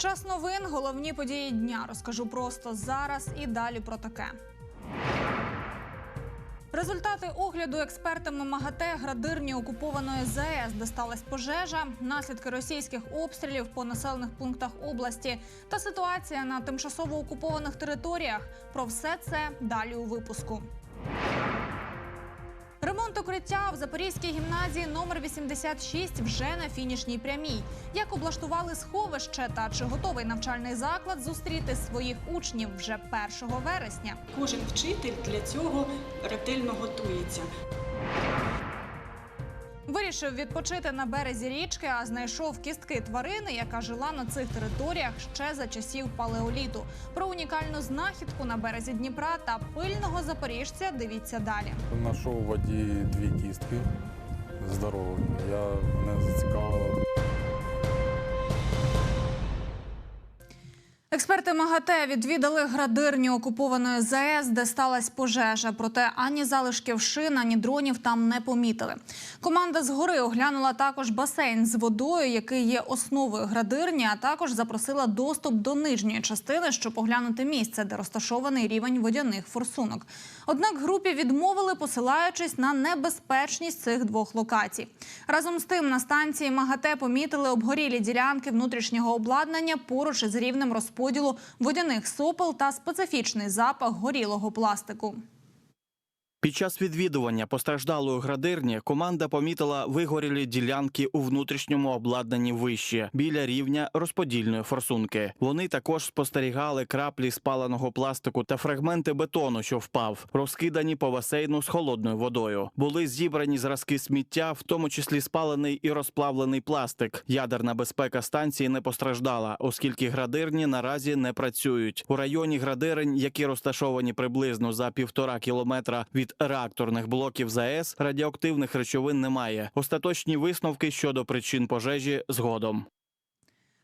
Час новин, головні події дня. Розкажу просто зараз і далі про таке. Результати огляду експертами МАГАТЕ градирні окупованої ЗАЕС, де сталася пожежа, наслідки російських обстрілів по населених пунктах області та ситуація на тимчасово окупованих територіях. Про все це далі у випуску. Ремонт укриття в Запорізькій гімназії номер 86 вже на фінішній прямій. Як облаштували сховище та чи готовий навчальний заклад зустріти своїх учнів вже 1 вересня? Кожен вчитель для цього ретельно готується. Вирішив відпочити на березі річки, а знайшов кістки тварини, яка жила на цих територіях ще за часів палеоліту. Про унікальну знахідку на березі Дніпра та пильного запоріжця дивіться далі. Знайшов у воді дві кістки здорові. Я мене зацікавило. Експерти МАГАТЕ відвідали градирню окупованої ЗАЕС, де сталася пожежа. Проте ані залишків шин, ані дронів там не помітили. Команда згори оглянула також басейн з водою, який є основою градирні, а також запросила доступ до нижньої частини, щоб оглянути місце, де розташований рівень водяних форсунок. Однак групі відмовили, посилаючись на небезпечність цих двох локацій. Разом з тим на станції МАГАТЕ помітили обгорілі ділянки внутрішнього обладнання поруч із рівнем розподілу водяних сопел та специфічний запах горілого пластику. Під час відвідування постраждалої градирні команда помітила вигорілі ділянки у внутрішньому обладнанні вище біля рівня розподільної форсунки. Вони також спостерігали краплі спаленого пластику та фрагменти бетону, що впав, розкидані по басейну з холодною водою. Були зібрані зразки сміття, в тому числі спалений і розплавлений пластик. Ядерна безпека станції не постраждала, оскільки градирні наразі не працюють. У районі градирень, які розташовані приблизно за півтора кілометра від реакторних блоків ЗАЕС, радіоактивних речовин немає. Остаточні висновки щодо причин пожежі згодом.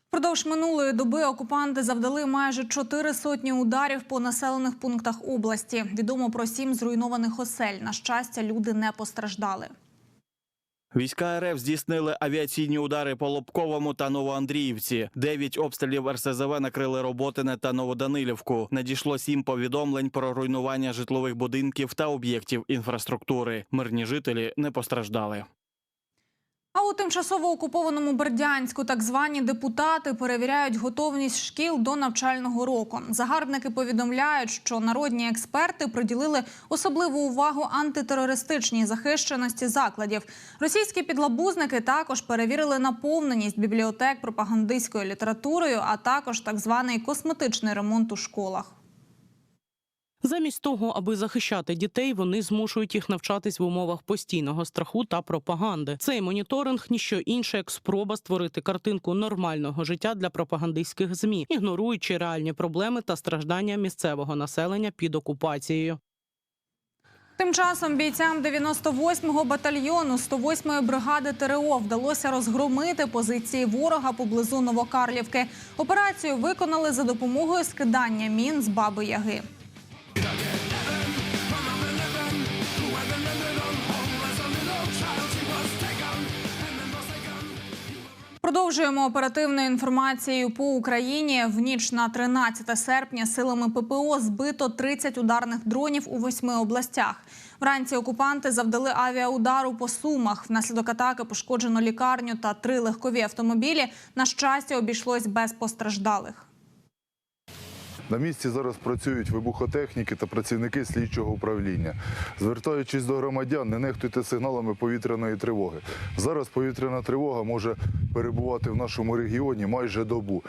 Впродовж минулої доби окупанти завдали майже чотири сотні ударів по населених пунктах області. Відомо про сім зруйнованих осель. На щастя, люди не постраждали. Війська РФ здійснили авіаційні удари по Лобковому та Новоандріївці. Дев'ять обстрілів РСЗВ накрили Роботине та Новоданилівку. Надійшло сім повідомлень про руйнування житлових будинків та об'єктів інфраструктури. Мирні жителі не постраждали. А у тимчасово окупованому Бердянську так звані депутати перевіряють готовність шкіл до навчального року. Загарбники повідомляють, що народні експерти приділили особливу увагу антитерористичній захищеності закладів. Російські підлабузники також перевірили наповненість бібліотек пропагандистською літературою, а також так званий косметичний ремонт у школах. Замість того, аби захищати дітей, вони змушують їх навчатись в умовах постійного страху та пропаганди. Цей моніторинг ніщо інше, як спроба створити картинку нормального життя для пропагандистських змі, ігноруючи реальні проблеми та страждання місцевого населення під окупацією. Тим часом бійцям 98-го батальйону 108-ї бригади ТРО вдалося розгромити позиції ворога поблизу Новокарлівки. Операцію виконали за допомогою скидання мін з Баби Яги. Продовжуємо оперативною інформацією по Україні. В ніч на 13 серпня силами ППО збито 30 ударних дронів у восьми областях. Вранці окупанти завдали авіаудару по сумах. Внаслідок атаки пошкоджено лікарню та три легкові автомобілі. На щастя, обійшлось без постраждалих. На місці зараз працюють вибухотехніки та працівники слідчого управління. Звертаючись до громадян, не нехтуйте сигналами повітряної тривоги. Зараз повітряна тривога може перебувати в нашому регіоні майже добу.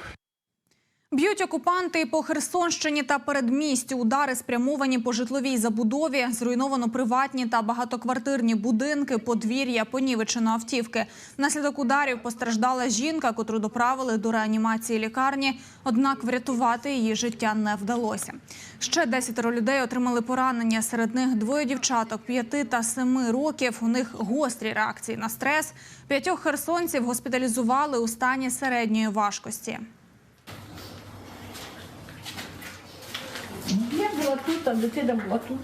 Б'ють окупанти по Херсонщині та передмістю. Удари спрямовані по житловій забудові. Зруйновано приватні та багатоквартирні будинки, подвір'я, понівечено автівки. Внаслідок ударів постраждала жінка, котру доправили до реанімації лікарні. Однак врятувати її життя не вдалося. Ще десятеро людей отримали поранення. Серед них двоє дівчаток 5 та 7 років. У них гострі реакції на стрес. П'ятьох херсонців госпіталізували у стані середньої важкості. була тут, а дитина була тут.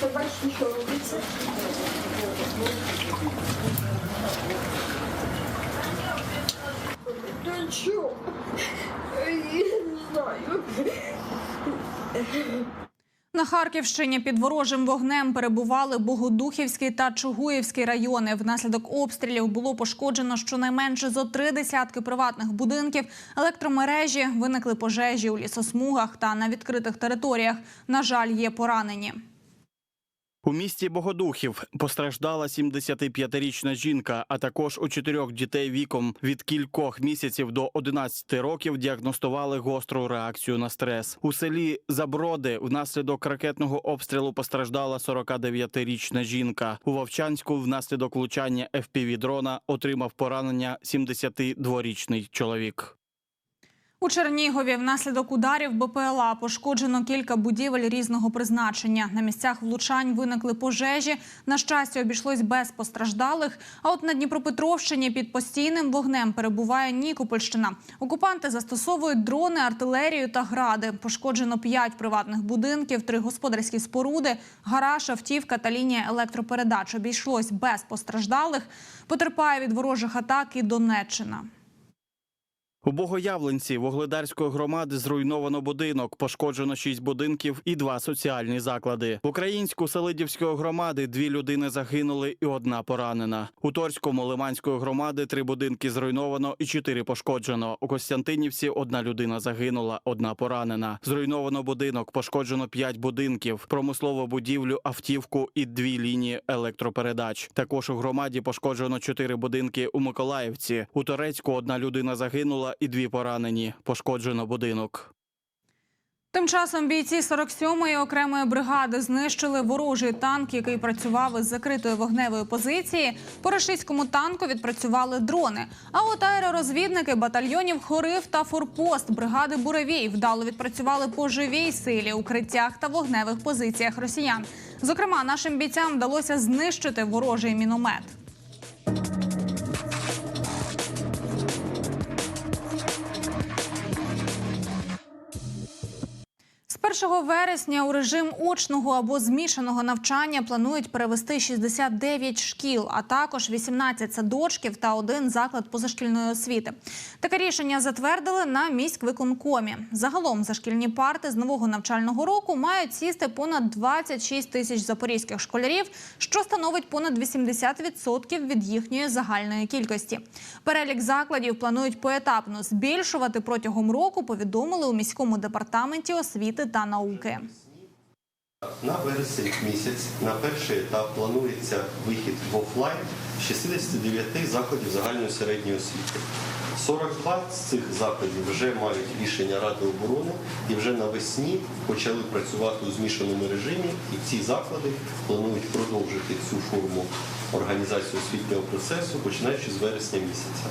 Це бачите, що Я не знаю. На Харківщині під ворожим вогнем перебували Богодухівський та Чугуївський райони. Внаслідок обстрілів було пошкоджено щонайменше зо три десятки приватних будинків, електромережі, виникли пожежі у лісосмугах та на відкритих територіях. На жаль, є поранені. У місті Богодухів постраждала 75-річна жінка, а також у чотирьох дітей віком від кількох місяців до 11 років діагностували гостру реакцію на стрес. У селі Заброди внаслідок ракетного обстрілу постраждала 49-річна жінка. У Вовчанську внаслідок влучання FPV-дрона отримав поранення 72-річний чоловік. У Чернігові внаслідок ударів БПЛА пошкоджено кілька будівель різного призначення. На місцях влучань виникли пожежі. На щастя, обійшлось без постраждалих. А от на Дніпропетровщині під постійним вогнем перебуває Нікопольщина. Окупанти застосовують дрони, артилерію та гради. Пошкоджено п'ять приватних будинків, три господарські споруди, гараж, автівка та лінія електропередач. Обійшлось без постраждалих. Потерпає від ворожих атак і Донеччина. У Богоявленці Вогледарської громади зруйновано будинок, пошкоджено шість будинків і два соціальні заклади. В Українську Селидівської громади дві людини загинули і одна поранена. У Торському Лиманської громади три будинки зруйновано і чотири пошкоджено. У Костянтинівці одна людина загинула, одна поранена. Зруйновано будинок, пошкоджено п'ять будинків, промислову будівлю, автівку і дві лінії електропередач. Також у громаді пошкоджено чотири будинки у Миколаївці. У Торецьку одна людина загинула і дві поранені. Пошкоджено будинок. Тим часом бійці 47-ї окремої бригади знищили ворожий танк, який працював із закритої вогневої позиції. По рашистському танку відпрацювали дрони. А от аеророзвідники батальйонів Хорив та Форпост бригади Буревій вдало відпрацювали по живій силі, укриттях та вогневих позиціях росіян. Зокрема, нашим бійцям вдалося знищити ворожий міномет. 1 вересня у режим очного або змішаного навчання планують перевести 69 шкіл, а також 18 садочків та один заклад позашкільної освіти. Таке рішення затвердили на міськвиконкомі. Загалом за шкільні парти з нового навчального року мають сісти понад 26 тисяч запорізьких школярів, що становить понад 80% від їхньої загальної кількості. Перелік закладів планують поетапно збільшувати протягом року. Повідомили у міському департаменті освіти та науки. На вересень місяць на перший етап планується вихід в офлайн 69 закладів загальної середньої освіти. 42 з цих закладів вже мають рішення Ради оборони і вже навесні почали працювати у змішаному режимі. І ці заклади планують продовжити цю форму організації освітнього процесу, починаючи з вересня місяця.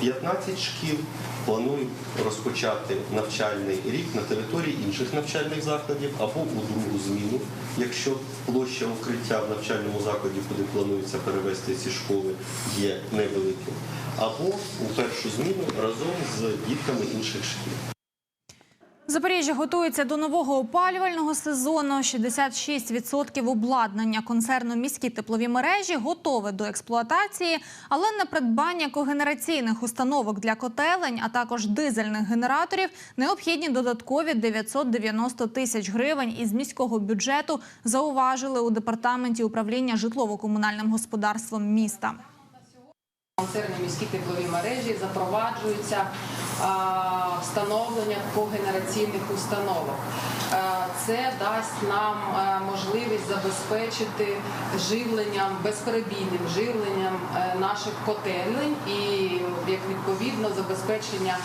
15 шкіл планують розпочати навчальний рік на території інших навчальних закладів або у другу зміну, якщо площа укриття в навчальному закладі, куди планується перевести ці школи, є невеликим, або у першу зміну разом з дітками інших шкіл. Запоріжжя готується до нового опалювального сезону. 66% обладнання концерну міські теплові мережі готове до експлуатації, але на придбання когенераційних установок для котелень, а також дизельних генераторів необхідні додаткові 990 тисяч гривень із міського бюджету. Зауважили у департаменті управління житлово-комунальним господарством міста. Концерни міські теплові мережі запроваджується встановлення когенераційних установок. Е, Це дасть нам е, можливість забезпечити живленням, безперебійним живленням е, наших котелень і як відповідно забезпечення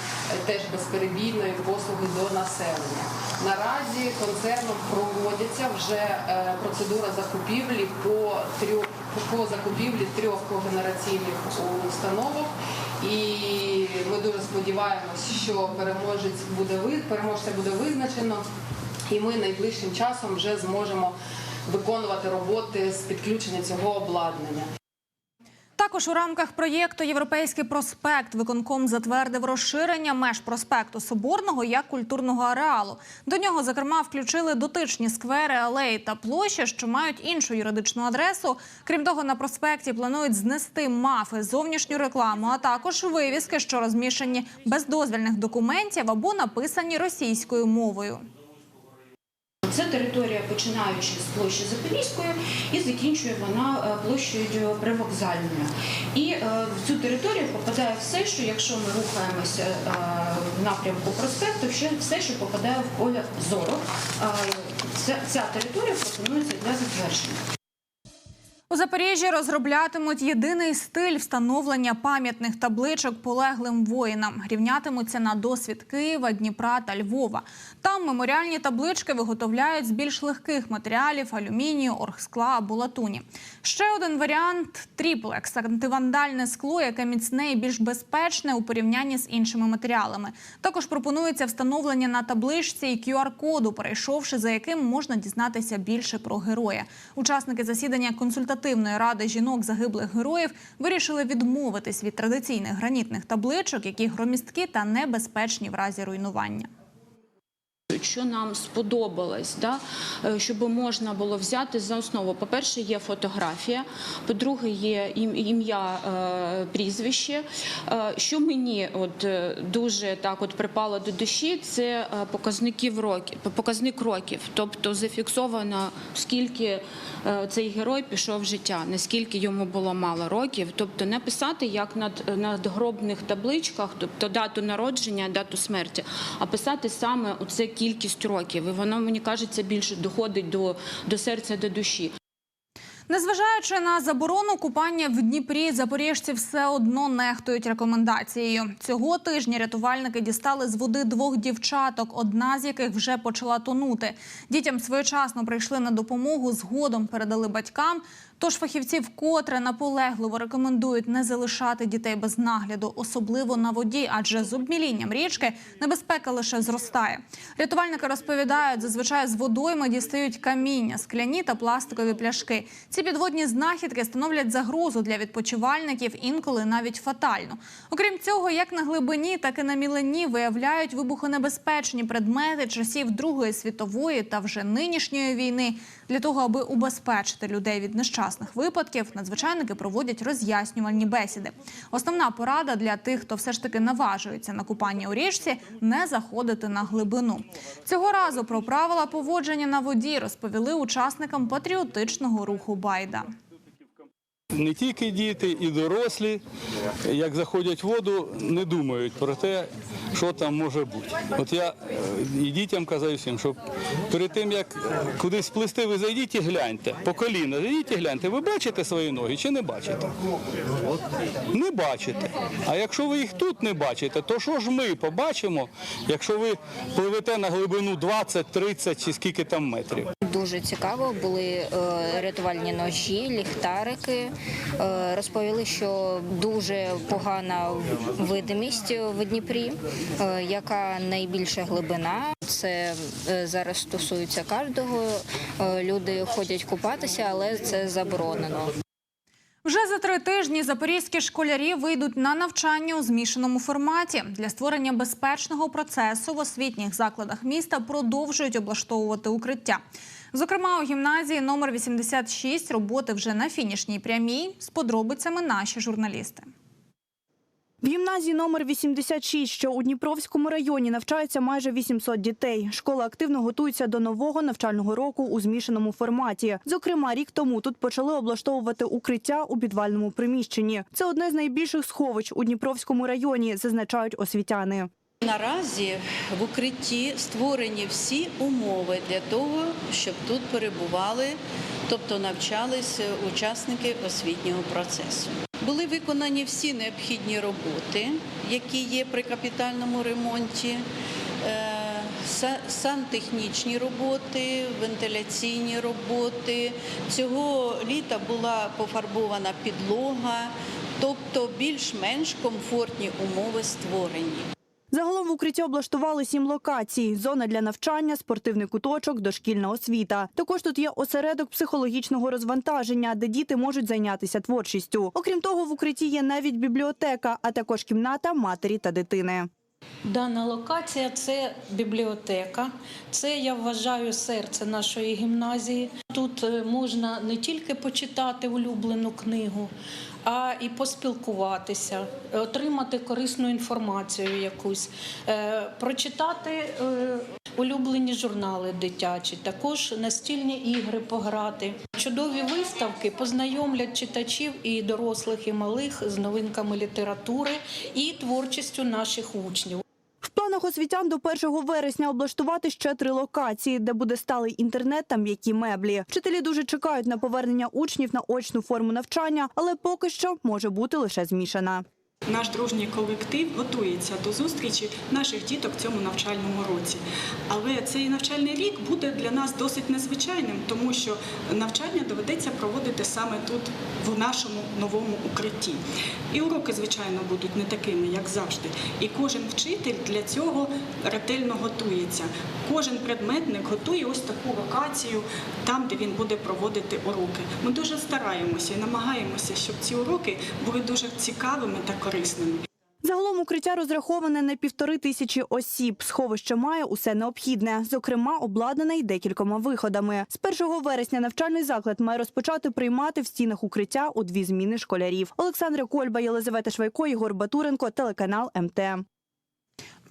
теж безперебійної послуги до населення. Наразі концерном проводяться вже процедура закупівлі по трьох по закупівлі трьох когенераційних установок. І ми дуже сподіваємось, що переможець буде переможця буде визначено, і ми найближчим часом вже зможемо виконувати роботи з підключення цього обладнання. Також у рамках проєкту Європейський проспект виконком затвердив розширення меж проспекту Соборного як культурного ареалу. До нього, зокрема, включили дотичні сквери, алеї та площі, що мають іншу юридичну адресу. Крім того, на проспекті планують знести мафи, зовнішню рекламу, а також вивіски, що розміщені без дозвільних документів або написані російською мовою. Це територія, починаючи з площі Запорізької і закінчує вона е, площею привокзальною. І е, в цю територію попадає все, що якщо ми рухаємося е, в напрямку проспекту, ще все, що попадає в поле зору. Ця територія пропонується для затвердження. У Запоріжжі розроблятимуть єдиний стиль встановлення пам'ятних табличок полеглим воїнам. Рівнятимуться на досвід Києва, Дніпра та Львова. Там меморіальні таблички виготовляють з більш легких матеріалів алюмінію, оргскла або латуні. Ще один варіант тріплекс антивандальне скло, яке міцне і більш безпечне у порівнянні з іншими матеріалами. Також пропонується встановлення на табличці і QR-коду, перейшовши за яким можна дізнатися більше про героя. Учасники засідання консультативної ради жінок загиблих героїв вирішили відмовитись від традиційних гранітних табличок, які громістки та небезпечні в разі руйнування. Що нам сподобалось, да, е, щоб можна було взяти за основу. По-перше, є фотографія, по-друге, є ім'я, е, прізвище. Е, Що мені от дуже так от припало до душі, це показників років, показник років, тобто зафіксовано скільки цей герой пішов в життя, наскільки йому було мало років, тобто не писати як на надгробних табличках, тобто дату народження, дату смерті, а писати саме оце кількість років. І воно мені кажеться більше доходить до, до серця, до душі. Незважаючи на заборону купання в Дніпрі, запоріжці все одно нехтують рекомендацією. Цього тижня рятувальники дістали з води двох дівчаток, одна з яких вже почала тонути. Дітям своєчасно прийшли на допомогу, згодом передали батькам. Тож фахівці вкотре наполегливо рекомендують не залишати дітей без нагляду, особливо на воді, адже з обмілінням річки небезпека лише зростає. Рятувальники розповідають, зазвичай з водойми дістають каміння, скляні та пластикові пляшки. Ці підводні знахідки становлять загрозу для відпочивальників, інколи навіть фатальну. Окрім цього, як на глибині, так і на мілині виявляють вибухонебезпечні предмети часів Другої світової та вже нинішньої війни. Для того, аби убезпечити людей від нещасних випадків, надзвичайники проводять роз'яснювальні бесіди. Основна порада для тих, хто все ж таки наважується на купання у річці, не заходити на глибину. Цього разу про правила поводження на воді розповіли учасникам патріотичного руху Байда. Не тільки діти, і дорослі, як заходять в воду, не думають про те, що там може бути. От я е, і дітям казав всім, що перед тим, як кудись сплисти, ви зайдіть і гляньте, по коліна зайдіть і гляньте, ви бачите свої ноги чи не бачите? Не бачите. А якщо ви їх тут не бачите, то що ж ми побачимо, якщо ви пливете на глибину 20, 30 чи скільки там метрів? Дуже цікаво були е, рятувальні ножі, ліхтарики. Е, розповіли, що дуже погана видимість в Дніпрі, е, яка найбільша глибина. Це е, зараз стосується кожного. Люди ходять купатися, але це заборонено. Вже за три тижні запорізькі школярі вийдуть на навчання у змішаному форматі. Для створення безпечного процесу в освітніх закладах міста продовжують облаштовувати укриття. Зокрема, у гімназії номер 86 роботи вже на фінішній прямій. З подробицями наші журналісти. В гімназії номер 86, що у Дніпровському районі, навчається майже 800 дітей. Школа активно готується до нового навчального року у змішаному форматі. Зокрема, рік тому тут почали облаштовувати укриття у підвальному приміщенні. Це одне з найбільших сховищ у Дніпровському районі, зазначають освітяни. Наразі в укритті створені всі умови для того, щоб тут перебували, тобто навчалися учасники освітнього процесу. Були виконані всі необхідні роботи, які є при капітальному ремонті. е, Сантехнічні роботи, вентиляційні роботи. Цього літа була пофарбована підлога, тобто більш-менш комфортні умови створені. Загалом в укритті облаштували сім локацій: зона для навчання, спортивний куточок, дошкільна освіта. Також тут є осередок психологічного розвантаження, де діти можуть зайнятися творчістю. Окрім того, в укритті є навіть бібліотека, а також кімната матері та дитини. Дана локація це бібліотека. Це я вважаю серце нашої гімназії. Тут е, можна не тільки почитати улюблену книгу, а і поспілкуватися, отримати корисну інформацію якусь, е, прочитати е, улюблені журнали дитячі, також настільні ігри пограти. Чудові виставки познайомлять читачів і дорослих, і малих з новинками літератури і творчістю наших учнів. Планах освітян до 1 вересня облаштувати ще три локації, де буде сталий інтернет та м'які меблі. Вчителі дуже чекають на повернення учнів на очну форму навчання, але поки що може бути лише змішана. Наш дружній колектив готується до зустрічі наших діток в цьому навчальному році. Але цей навчальний рік буде для нас досить незвичайним, тому що навчання доведеться проводити саме тут, в нашому новому укритті. І уроки, звичайно, будуть не такими, як завжди. І кожен вчитель для цього ретельно готується. Кожен предметник готує ось таку локацію там, де він буде проводити уроки. Ми дуже стараємося і намагаємося, щоб ці уроки були дуже цікавими та корисними. Загалом укриття розраховане на півтори тисячі осіб. Сховище має усе необхідне, зокрема, обладнане й декількома виходами. З 1 вересня навчальний заклад має розпочати приймати в стінах укриття у дві зміни школярів. Олександра Кольба, Єлизавета Швайко, Ігор Батуренко, телеканал МТ.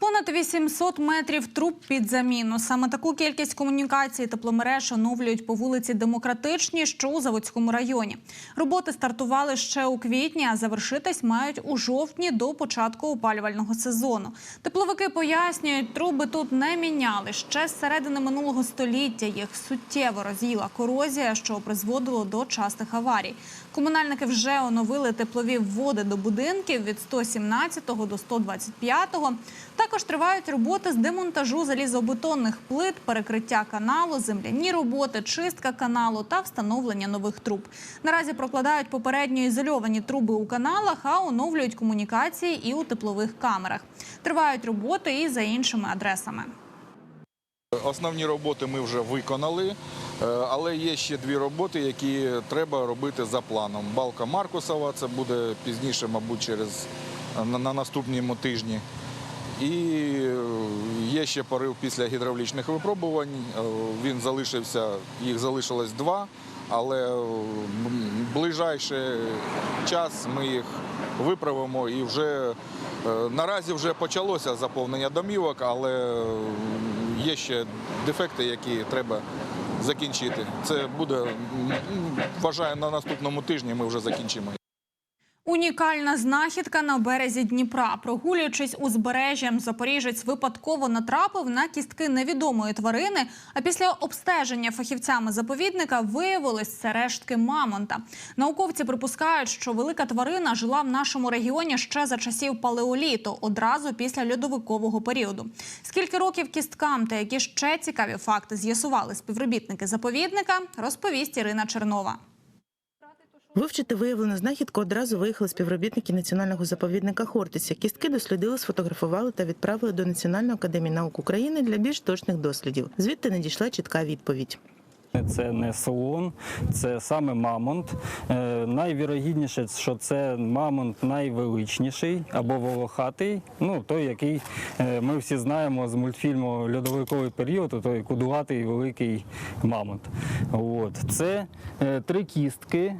Понад 800 метрів труб під заміну. Саме таку кількість комунікацій тепломереж оновлюють по вулиці Демократичній, що у Заводському районі. Роботи стартували ще у квітні, а завершитись мають у жовтні до початку опалювального сезону. Тепловики пояснюють, труби тут не міняли. Ще з середини минулого століття їх суттєво роз'їла корозія, що призводило до частих аварій. Комунальники вже оновили теплові вводи до будинків від 117 до 125. Також тривають роботи з демонтажу залізобетонних плит, перекриття каналу, земляні роботи, чистка каналу та встановлення нових труб. Наразі прокладають попередньо ізольовані труби у каналах, а оновлюють комунікації і у теплових камерах. Тривають роботи і за іншими адресами. Основні роботи ми вже виконали, але є ще дві роботи, які треба робити за планом. Балка Маркусова, це буде пізніше, мабуть, через на, на наступному тижні. І е, є ще порив після гідравлічних випробувань. Е, Він залишився, їх залишилось два, але в ближайший час ми їх виправимо і вже е, наразі вже почалося заповнення домівок, але є ще дефекти, які треба закінчити. Це буде, вважаю, на наступному тижні ми вже закінчимо. Унікальна знахідка на березі Дніпра. Прогулюючись узбережжям, запоріжець випадково натрапив на кістки невідомої тварини. А після обстеження фахівцями заповідника виявилось це рештки мамонта. Науковці припускають, що велика тварина жила в нашому регіоні ще за часів палеоліту, одразу після льодовикового періоду. Скільки років кісткам та які ще цікаві факти з'ясували співробітники заповідника, розповість Ірина Чернова. Вивчити виявлену знахідку одразу виїхали співробітники національного заповідника Хортиця. Кістки дослідили, сфотографували та відправили до Національної академії наук України для більш точних дослідів. Звідти надійшла чітка відповідь. Це не слон, це саме мамонт. Е, найвірогідніше, що це мамонт найвеличніший або волохатий. Ну той, який е, ми всі знаємо з мультфільму Льодовиковий період, той кудуватий великий мамонт. От це е, три кістки,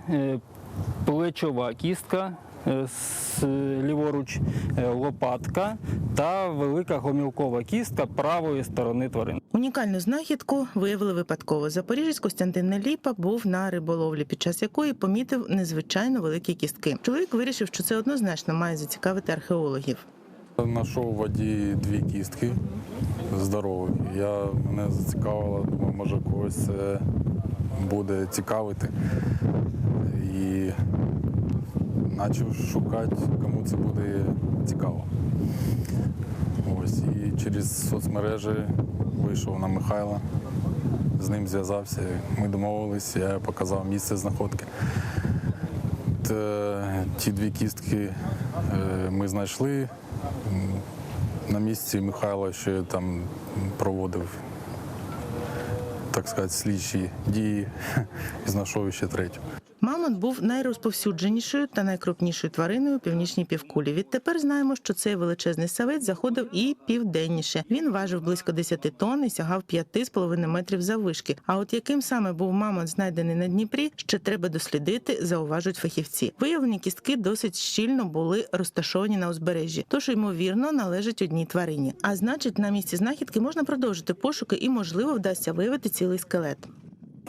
плечова кістка. Е, з- Ліворуч е, лопатка та велика гомілкова кістка правої сторони тварини. Унікальну знахідку виявили випадково. Запоріжець Костянтин Неліпа був на риболовлі, під час якої помітив незвичайно великі кістки. Чоловік вирішив, що це однозначно має зацікавити археологів. Знайшов у воді дві кістки здорові. Я мене зацікавило, думаю, може когось це буде цікавити. І почав шукати, кому це буде цікаво. Ось. І через соцмережі вийшов на Михайла, з ним зв'язався. Ми домовилися, я показав місце знаходки. Ті дві кістки е, ми знайшли. На місці Михайло ще там проводив, так сказати, слідчі дії і знайшов ще третю. Мамонт був найрозповсюдженішою та найкрупнішою твариною у північній півкулі. Відтепер знаємо, що цей величезний савець заходив і південніше. Він важив близько 10 тонн і сягав 5,5 метрів заввишки. А от яким саме був мамонт знайдений на Дніпрі, ще треба дослідити, зауважують фахівці. Виявлені кістки досить щільно були розташовані на узбережжі, тож ймовірно належать одній тварині. А значить, на місці знахідки можна продовжити пошуки і, можливо, вдасться виявити цілий скелет.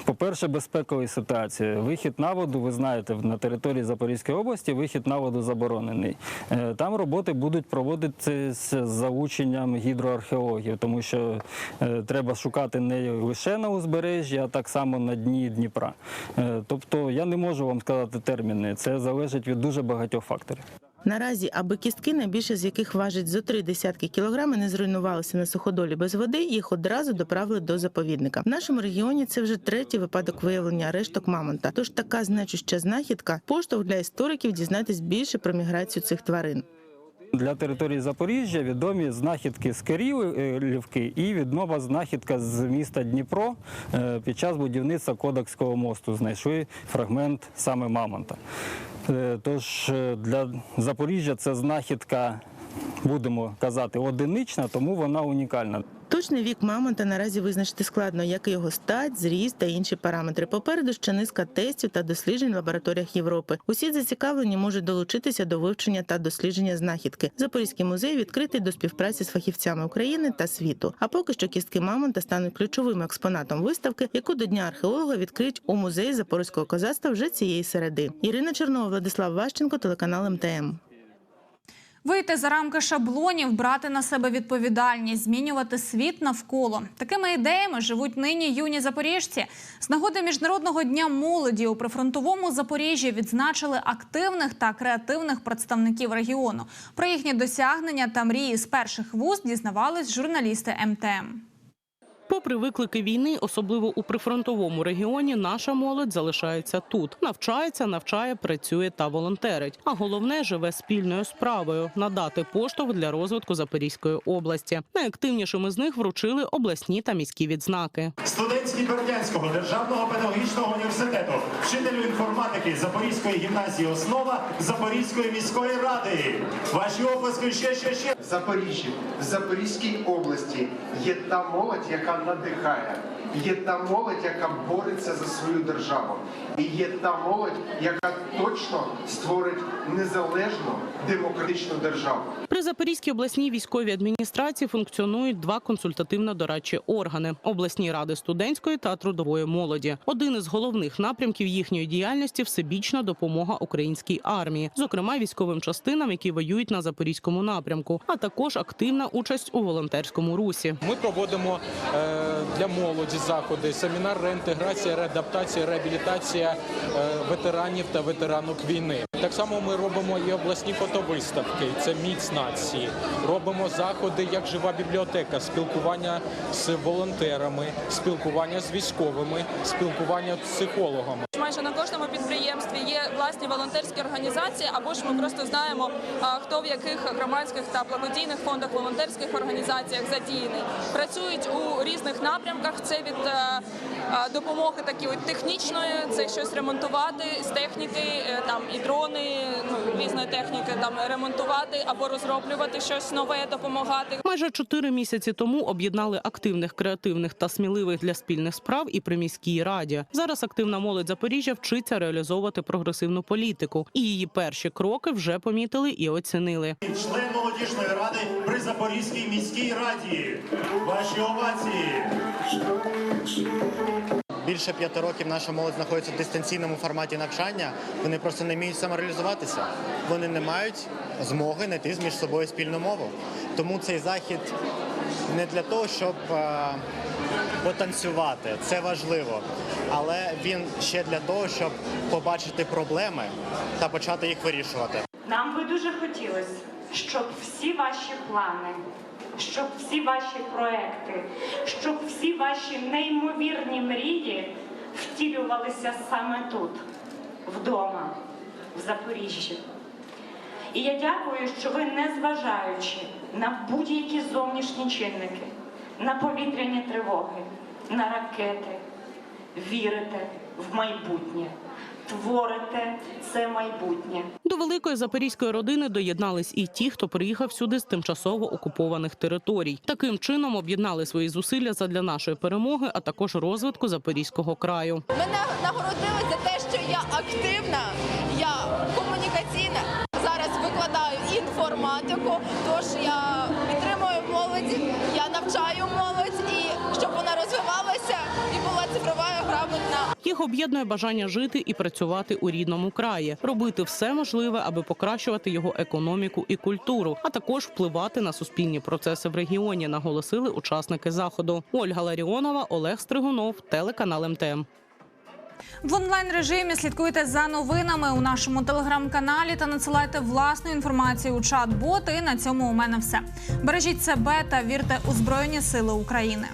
По-перше, безпекова ситуація. Вихід на воду, ви знаєте, на території Запорізької області вихід на воду заборонений. Е, Там роботи будуть проводитися з залученням гідроархеологів, тому що е, треба шукати не лише на узбережжі, а так само на дні Дніпра. Е, Тобто я не можу вам сказати терміни. Це залежить від дуже багатьох факторів. Наразі, аби кістки, найбільше з яких важить зо три десятки кілограми, не зруйнувалися на суходолі без води, їх одразу доправили до заповідника. В нашому регіоні це вже третій випадок виявлення решток мамонта. Тож така значуща знахідка поштовх для істориків дізнатись більше про міграцію цих тварин. Для території Запоріжжя відомі знахідки з Кирилівки і відома знахідка з міста Дніпро Е, під час будівництва Кодакського мосту. Знайшли фрагмент саме мамонта. Е, Тож е, для Запоріжжя це знахідка, будемо казати, одинична, тому вона унікальна. Точний вік мамонта наразі визначити складно, як і його стать, зріст та інші параметри. Попереду ще низка тестів та досліджень в лабораторіях Європи. Усі зацікавлені можуть долучитися до вивчення та дослідження знахідки. Запорізький музей відкритий до співпраці з фахівцями України та світу. А поки що кістки мамонта стануть ключовим експонатом виставки, яку до дня археолога відкриють у музеї запорізького козацтва вже цієї середи. Ірина Чернова, Владислав Ващенко, телеканал МТМ. Вийти за рамки шаблонів, брати на себе відповідальність, змінювати світ навколо. Такими ідеями живуть нині юні запоріжці. З нагоди міжнародного дня молоді у прифронтовому Запоріжжі відзначили активних та креативних представників регіону. Про їхні досягнення та мрії з перших вуст дізнавались журналісти МТМ. Попри виклики війни, особливо у прифронтовому регіоні, наша молодь залишається тут. Навчається, навчає, працює та волонтерить. А головне живе спільною справою надати поштовх для розвитку Запорізької області. Найактивнішими з них вручили обласні та міські відзнаки. Студентський Бердянського державного педагогічного університету, вчителю інформатики Запорізької гімназії Основа Запорізької міської ради. Ваші оплески ще ще ще. В Запоріжжі, в Запорізькій області є та молодь, яка अंदर देखा है। Є та молодь, яка бореться за свою державу, і є та молодь, яка точно створить незалежну демократичну державу. При Запорізькій обласній військовій адміністрації функціонують два консультативно-дорадчі органи обласні ради студентської та трудової молоді. Один із головних напрямків їхньої діяльності всебічна допомога українській армії, зокрема військовим частинам, які воюють на запорізькому напрямку, а також активна участь у волонтерському русі. Ми проводимо е, для молоді заходи, семінар реінтеграція, реадаптація, реабілітація е, ветеранів та ветеранок війни. Так само ми робимо і обласні фотовиставки. Це міць нації. Робимо заходи як жива бібліотека, спілкування з волонтерами, спілкування з військовими, спілкування з психологами. Майже на кожному підприємстві є власні волонтерські організації, або ж ми просто знаємо, хто в яких громадських та благодійних фондах волонтерських організаціях задіяний. Працюють у різних напрямках. Це від е, допомоги такої технічної, це щось ремонтувати з техніки, е, там і дрони, ну різної техніки, там ремонтувати або розроблювати щось нове, допомагати. Майже чотири місяці тому об'єднали активних, креативних та сміливих для спільних справ і при міській раді. Зараз активна молодь Запоріжжя вчиться реалізовувати прогресивну політику, і її перші кроки вже помітили і оцінили. Член молодіжної ради при Запорізькій міській раді. Ваші овації. Більше п'яти років наша молодь знаходиться в дистанційному форматі навчання. Вони просто не вміють самореалізуватися. Вони не мають змоги знайти між собою спільну мову. Тому цей захід не для того, щоб е, потанцювати, це важливо, але він ще для того, щоб побачити проблеми та почати їх вирішувати. Нам би дуже хотілося, щоб всі ваші плани, щоб всі ваші проекти, щоб всі ваші неймовірні мрії втілювалися саме тут, вдома, в Запоріжжі. І я дякую, що ви, незважаючи на будь-які зовнішні чинники, на повітряні тривоги, на ракети, вірите в майбутнє. Творите це майбутнє. До великої запорізької родини доєднались і ті, хто приїхав сюди з тимчасово окупованих територій. Таким чином об'єднали свої зусилля задля нашої перемоги, а також розвитку запорізького краю. Мене нагородили за те, що я активна, я комунікаційна. Зараз викладаю інформатику, тож я підтримую молодь, я навчаю молодь Їх об'єднує бажання жити і працювати у рідному краї, робити все можливе, аби покращувати його економіку і культуру, а також впливати на суспільні процеси в регіоні. Наголосили учасники заходу. Ольга Ларіонова, Олег Стригунов, телеканал МТМ. В онлайн режимі слідкуйте за новинами у нашому телеграм-каналі та надсилайте власну інформацію у чат-бот. І на цьому у мене все. Бережіть себе та вірте у Збройні Сили України.